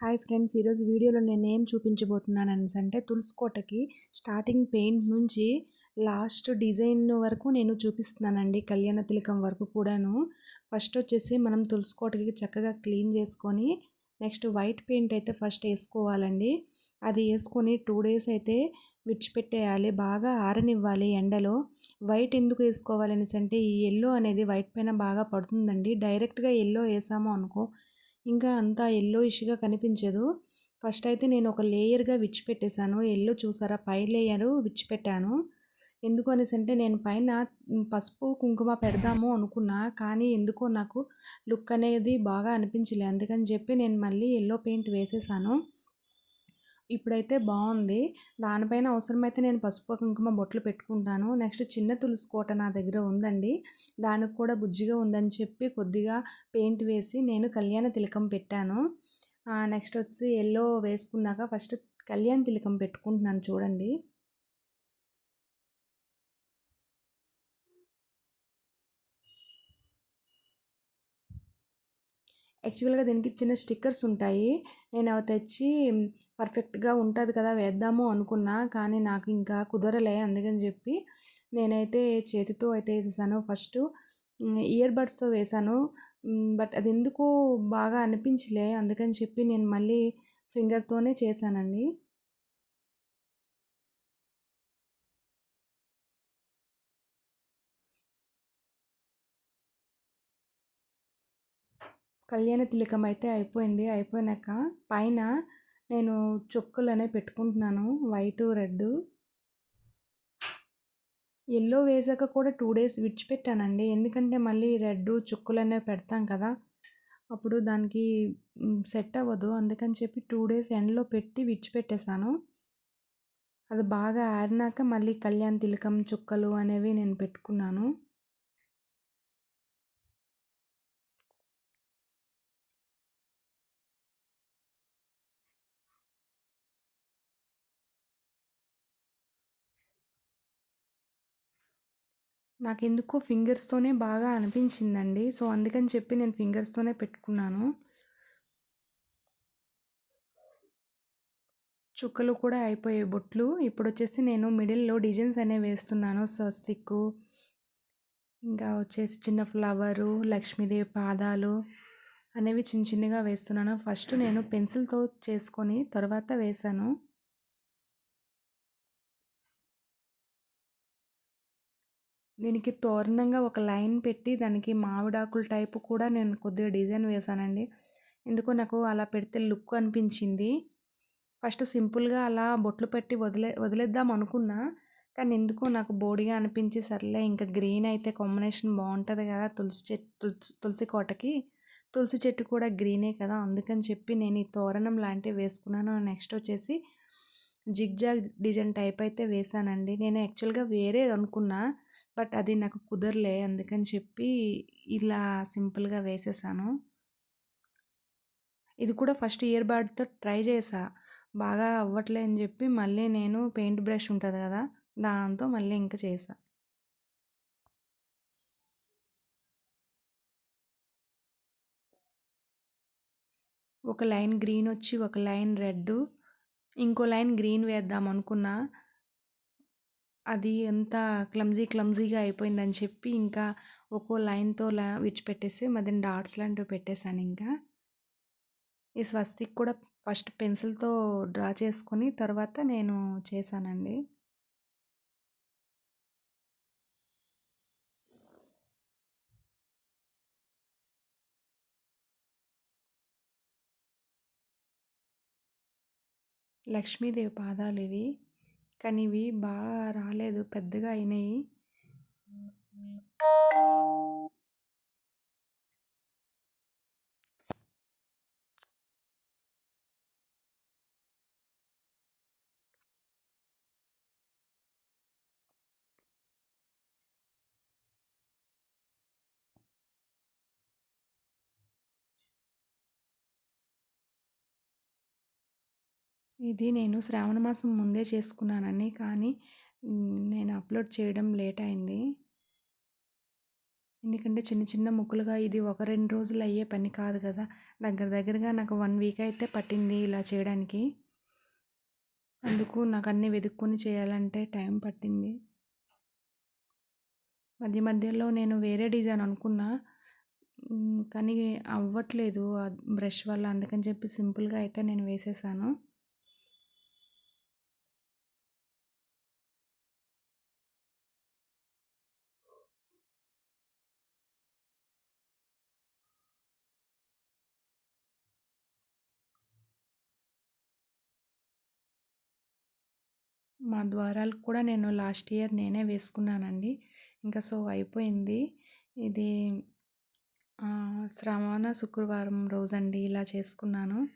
Hi friends ఈరోజు వీడియోలో నేను ఏం చూపించబోతున్నాను అంటే తులసి కోటకి స్టార్టింగ్ పెయింట్ నుంచి లాస్ట్ డిజైన్ వరకు నేను చూపిస్తున్నానండి కళ్యాణ తిలకం వరకు కూడాను. ఫస్ట్ వచ్చేసి మనం తులసి కోటకి చక్కగా క్లీన్ చేసుకొని నెక్స్ట్ వైట్ పెయింట్ అయితే ఫస్ట్ వేసుకోవాలండి. అది వేసుకొని టూ డేస్ అయితే విడిచిపెట్టేయాలి బాగా ఆరనివ్వాలి ఎండలో. వైట్ ఎందుకు వేసుకోవాలి అంటే ఈ ఎల్లో అనేది వైట్ పైన బాగా పడుతుందండి డైరెక్ట్గా ఎల్లో వేసాము అనుకో ఇంకా అంతా ఎల్లోయిష్గా కనిపించదు. ఫస్ట్ అయితే నేను ఒక లేయర్గా విచ్చిపెట్టేశాను ఎల్లో చూసారా? పై లేయర్ విచ్చిపెట్టాను ఎందుకు అనేసి అంటే నేను పైన పసుపు కుంకుమ పెడదాము అనుకున్నా కానీ ఎందుకో నాకు లుక్ అనేది బాగా అనిపించలే. అందుకని చెప్పి నేను మళ్ళీ ఎల్లో పెయింట్ వేసేసాను. ఇప్పుడైతే బాగుంది దానిపైన అవసరమైతే నేను పసుపు కుంకుమ బొట్లు పెట్టుకుంటాను. నెక్స్ట్ చిన్న తులసి కోట నా దగ్గర ఉందండి. దానికి కూడా బుజ్జిగా ఉందని చెప్పి కొద్దిగా పెయింట్ వేసి నేను కళ్యాణ తిలకం పెట్టాను. నెక్స్ట్ వచ్చి ఎల్లో వేసుకున్నాక ఫస్ట్ కళ్యాణ తిలకం పెట్టుకుంటున్నాను చూడండి. యాక్చువల్గా దీనికి చిన్న స్టిక్కర్స్ ఉంటాయి. నేను అవి తెచ్చి పర్ఫెక్ట్గా ఉంటుంది కదా వేద్దాము అనుకున్నా కానీ నాకు ఇంకా కుదరలే అందుకని చెప్పి నేనైతే చేతితో అయితే వేసేసాను. ఫస్ట్ ఇయర్ బడ్స్తో వేసాను. బట్ అది ఎందుకు బాగా అనిపించలే అందుకని చెప్పి నేను మళ్ళీ ఫింగర్తోనే చేశానండి. కళ్యాణ తిలకం అయితే అయిపోయింది. అయిపోయినాక పైన నేను చుక్కలు అనేవి పెట్టుకుంటున్నాను. వైటు రెడ్ ఎల్లో వేసాక కూడా టూ డేస్ విడిచిపెట్టానండి. ఎందుకంటే మళ్ళీ రెడ్ చుక్కలు అనేవి పెడతాం కదా అప్పుడు దానికి సెట్ అవ్వదు. అందుకని చెప్పి టూ డేస్ ఎండలో పెట్టి విడిచిపెట్టేశాను. అది బాగా ఆరినాక మళ్ళీ కళ్యాణ తిలకం చుక్కలు అనేవి నేను పెట్టుకున్నాను. నాకు ఎందుకో ఫింగర్స్తోనే బాగా అనిపించిందండి. సో అందుకని చెప్పి నేను ఫింగర్స్తోనే పెట్టుకున్నాను. చుక్కలు కూడా అయిపోయాయి బొట్లు. ఇప్పుడు వచ్చేసి నేను మిడిల్లో డిజైన్స్ అనేవి వేస్తున్నాను. స్వస్తిక్ ఇంకా వచ్చేసి చిన్న ఫ్లవరు లక్ష్మీదేవి పాదాలు అనేవి చిన్న చిన్నగా వేస్తున్నాను. ఫస్ట్ నేను పెన్సిల్తో చేసుకొని తర్వాత వేశాను. దీనికి తోరణంగా ఒక లైన్ పెట్టి దానికి మామిడాకుల టైపు కూడా నేను కొద్దిగా డిజైన్ వేశానండి. ఎందుకో నాకు అలా పెడితే లుక్ అనిపించింది. ఫస్ట్ సింపుల్గా అలా బొట్లు పెట్టి వదిలే వదిలేద్దాం అనుకున్నా. కానీ ఎందుకో నాకు బోడిగా అనిపించి సర్లే ఇంకా గ్రీన్ అయితే కాంబినేషన్ బాగుంటుంది కదా తులసి చెట్టు తులసి తులసి కోటకి. తులసి చెట్టు కూడా గ్రీనే కదా అందుకని చెప్పి నేను ఈ తోరణం లాంటివి వేసుకున్నాను. నెక్స్ట్ వచ్చేసి జిగ్జాగ్ డిజైన్ టైప్ అయితే వేసానండి నేను యాక్చువల్గా వేరేది అనుకున్నా. బట్ అది నాకు కుదరలే అందుకని చెప్పి ఇలా సింపుల్గా వేసేసాను. ఇది కూడా ఫస్ట్ ఇయర్ బ్యాడ్తో ట్రై చేసా. బాగా అవ్వట్లే అని చెప్పి మళ్ళీ నేను పెయింట్ బ్రష్ ఉంటుంది కదా దాంతో మళ్ళీ ఇంకా చేసా. ఒక లైన్ గ్రీన్ వచ్చి ఒక లైన్ రెడ్ ఇంకో లైన్ గ్రీన్ వేద్దాం అనుకున్నా. అది ఎంత క్లమ్జీ క్లమ్జీగా అయిపోయిందని చెప్పి ఇంకా ఒక్కో లైన్తో లా విడిచిపెట్టేసి మధ్యన డాట్స్ లాంటివి పెట్టేశాను ఇంకా. ఈ స్వస్తిక్ కూడా ఫస్ట్ పెన్సిల్తో డ్రా చేసుకొని తర్వాత నేను చేశానండి. లక్ష్మీదేవి పాదాలు ఇవి. కానీ ఇవి బాగా రాలేదు పెద్దగా అయినాయి. ఇది నేను శ్రావణ మాసం ముందే చేసుకున్నానని కానీ నేను అప్లోడ్ చేయడం లేట్ అయింది. ఎందుకంటే చిన్న చిన్న ముక్కలుగా ఇది ఒక రెండు రోజులు అయ్యే పని కాదు కదా. దగ్గర దగ్గరగా నాకు వన్ వీక్ అయితే పట్టింది ఇలా చేయడానికి. అందుకు నాకు అన్నీ వెతుక్కొని చేయాలంటే టైం పట్టింది. మధ్య మధ్యలో నేను వేరే డిజైన్ అనుకున్నా. కానీ అవ్వట్లేదు బ్రష్ వల్ల. అందుకని చెప్పి సింపుల్గా అయితే నేను వేసేసాను. మా ద్వారాలకు కూడా నేను లాస్ట్ ఇయర్ నేనే వేసుకున్నానండి. ఇంకా సో అయిపోయింది. ఇది శ్రావణ శుక్రవారం రోజండి ఇలా చేసుకున్నాను.